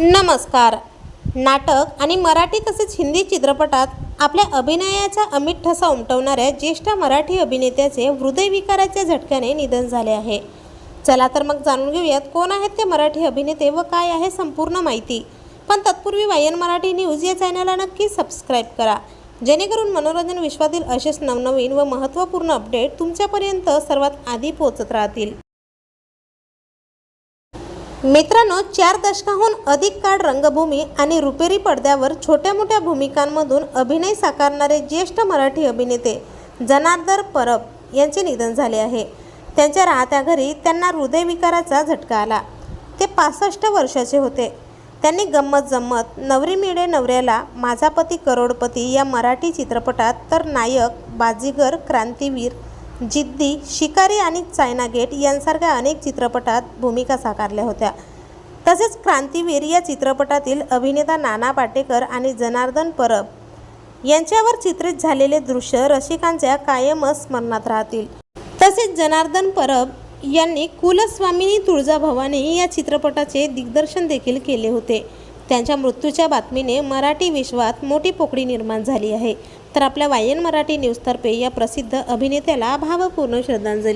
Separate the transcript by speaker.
Speaker 1: नमस्कार. नाटक आणि मराठी तसेच हिंदी चित्रपटात आपल्या अभिनयाचा अमित ठसा उमटवणाऱ्या ज्येष्ठ मराठी अभिनेत्याचे हृदयविकाराच्या झटक्याने निधन झाले आहे. चला तर मग जाणून घेऊयात कोण आहेत ते मराठी अभिनेते व काय आहे संपूर्ण माहिती. पण तत्पूर्वी वायन मराठी न्यूज या चॅनलला नक्की सबस्क्राईब करा. जेणेकरून मनोरंजन विश्वातील असेच नवनवीन व महत्त्वपूर्ण अपडेट तुमच्यापर्यंत सर्वात आधी पोहोचत राहतील. मित्रांनो चार दशकाहून अधिक काळ रंगभूमी आणि रुपेरी पडद्यावर छोट्या मोठ्या भूमिकांमधून अभिनय साकारणारे ज्येष्ठ मराठी अभिनेते जनार्दन परब यांचे निधन झाले आहे. त्यांच्या राहत्या घरी त्यांना हृदयविकाराचा झटका आला. ते पासष्ट वर्षाचे होते. त्यांनी गंमत जम्मत नवरी मिळे नवऱ्याला माझा पती करोडपती या मराठी चित्रपटात तर नायक बाजीगर क्रांतीवीर जिद्दी शिकारी आणि चायना गेट यांसारख्या अनेक चित्रपटात भूमिका साकारल्या होत्या. तसेच क्रांतीवीर या चित्रपटातील अभिनेता नाना पाटेकर आणि जनार्दन परब यांच्यावर चित्रित झालेले दृश्य रसिकांच्या कायमच स्मरणात राहतील. तसेच जनार्दन परब यांनी कुलस्वामिनी तुळजाभवानी या चित्रपटाचे दिग्दर्शन देखील केले होते. त्यांच्या मृत्यूच्या बातमीने मराठी विश्वात मोठी पोकळी निर्माण झाली आहे. तर आपल्या वायन मराठी न्यूजतर्फे या प्रसिद्ध अभिनेत्याला भावपूर्ण श्रद्धांजली.